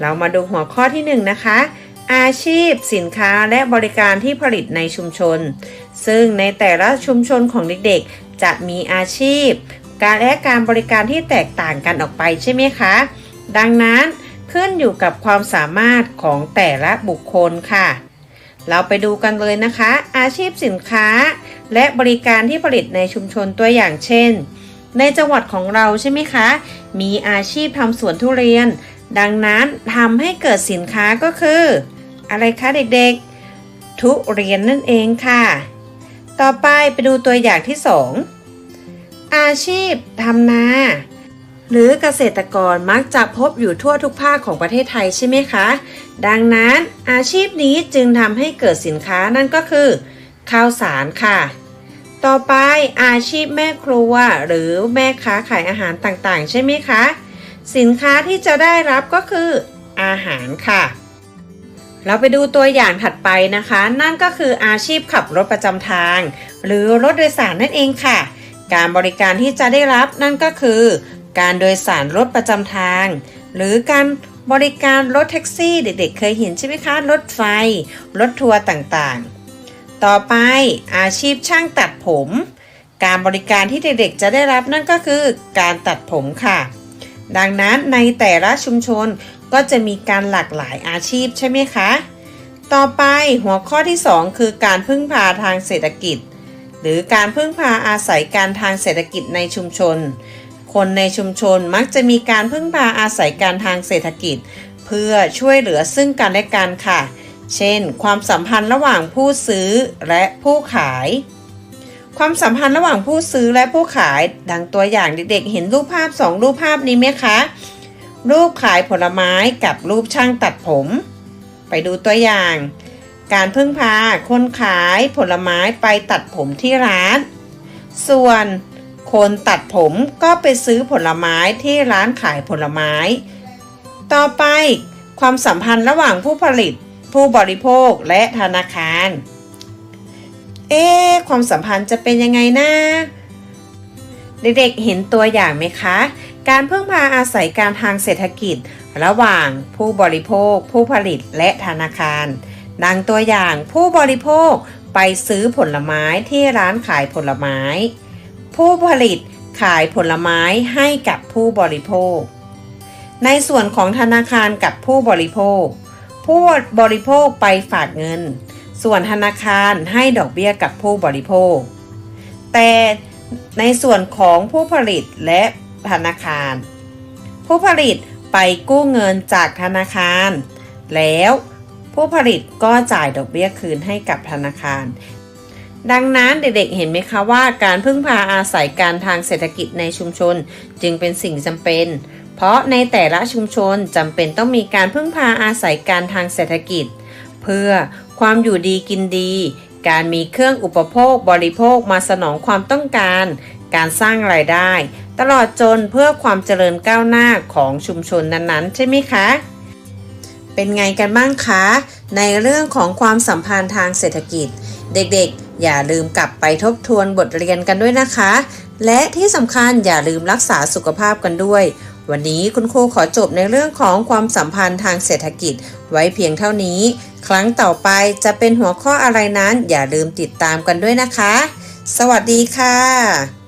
เรามาดูหัวข้อที่1นะคะ อาชีพสินค้าและบริการที่ผลิตในชุมชน ซึ่งในแต่ละชุมชนของเด็กๆ จะมีอาชีพ การและการบริการที่แตกต่างกันออกไปใช่ไหมคะ ดังนั้นขึ้นอยู่กับความสามารถของแต่ละบุคคลค่ะ เราไปดูกันเลยนะคะ อาชีพสินค้า และบริการที่ผลิตในชุมชนตัวอย่างเช่น ในจังหวัดของเราใช่ไหมคะ มีอาชีพทำสวนทุเรียน ดังนั้นทำให้เกิดสินค้าก็คือ อะไรคะเด็กๆ ทุเรียนนั่นเองค่ะ ต่อไปไปดูตัวอย่างที่ 2 อาชีพทำนาหรือเกษตรกรมักจะพบอยู่ทั่วทุกภาคของประเทศไทยใช่ไหมคะ ดังนั้นอาชีพนี้จึงทำให้เกิดสินค้านั่นก็คือ ข้าวสารค่ะ ต่อไปอาชีพแม่ครัวหรือแม่ค้าขายอาหารต่างๆ ใช่ไหมคะ สินค้าที่จะได้รับก็คืออาหารค่ะ เราไปดูตัวอย่างถัดไปนะคะ นั่นก็คืออาชีพขับรถประจำทาง หรือรถโดยสารนั่นเองค่ะ การบริการที่จะได้รับนั่นก็คือ การโดยสารรถประจำทาง หรือการบริการรถแท็กซี่เด็กๆ เคยเห็นใช่ไหมคะ รถไฟ รถทัวร์ต่างๆ ต่อไปอาชีพช่างตัดผม การบริการที่เด็กๆจะได้รับนั่นก็คือการตัดผมค่ะ ดังนั้นในแต่ละชุมชนก็จะมีการหลากหลายอาชีพใช่ไหมคะ ต่อไปหัวข้อที่ 2 คือการพึ่งพาทางเศรษฐกิจ หรือการพึ่งพาอาศัยการทางเศรษฐกิจในชุมชน คนในชุมชนมักจะมีการพึ่งพาอาศัยการทางเศรษฐกิจ เพื่อช่วยเหลือซึ่งกันและกันค่ะเเช่น ความสัมพันธ์ระหว่างผู้ซื้อและผู้ขาย ความสัมพันธ์ระหว่างผู้ซื้อและผู้ขาย ดังตัวอย่างเด็กๆ เห็นรูปภาพ2รูปภาพนี้ไหมคะ รูปขายผลไม้กับรูปช่างตัดผม ไปดูตัวอย่าง การพึ่งพาคนขายผลไม้ไปตัดผมที่ร้าน ส่วนคนตัดผมก็ไปซื้อผลไม้ที่ร้านขายผลไม้ ต่อไปความสัมพันธ์ระหว่างผู้ผลิต ผู้บริโภคและธนาคาร เอ๊ะความสัมพันธ์จะเป็นยังไงนะเด็กๆเห็นตัวอย่างไหมคะ การพึ่งพาอาศัยการทางเศรษฐกิจ ระหว่างผู้บริโภค ผู้ผลิตและธนาคาร ดังตัวอย่างผู้บริโภคไปซื้อผลไม้ที่ร้านขายผลไม้ ผู้ผลิตขายผลไม้ให้กับผู้บริโภค ในส่วนของธนาคารกับผู้บริโภค ผู้บริโภคไปฝากเงิน ส่วนธนาคารให้ดอกเบี้ยกับผู้บริโภค แต่ในส่วนของผู้ผลิตและธนาคาร ผู้ผลิตไปกู้เงินจากธนาคาร แล้วผู้ผลิตก็จ่ายดอกเบี้ยคืนให้กับธนาคาร ดังนั้นเด็กๆเห็นไหมคะว่าการพึ่งพาอาศัยการทางเศรษฐกิจในชุมชนจึงเป็นสิ่งจำเป็น เพราะในแต่ละชุมชนจำเป็นต้องมีการพึ่งพาอาศัยการทางเศรษฐกิจ เพื่อความอยู่ดีกินดี การมีเครื่องอุปโภคบริโภคมาสนองความต้องการ การสร้างรายได้ ตลอดจนเพื่อความเจริญก้าวหน้าของชุมชนนั้นๆ ใช่ไหมคะ เป็นไงกันบ้างคะ ในเรื่องของความสัมพันธ์ทางเศรษฐกิจ เด็กๆ อย่าลืมกลับไปทบทวนบทเรียนกันด้วยนะคะ และที่สำคัญอย่าลืมรักษาสุขภาพกันด้วย วันนี้คุณครูขอจบในเรื่องของความสัมพันธ์ทางเศรษฐกิจ ไว้เพียงเท่านี้ ครั้งต่อไปจะเป็นหัวข้ออะไรนั้น อย่าลืมติดตามกันด้วยนะคะ สวัสดีค่ะ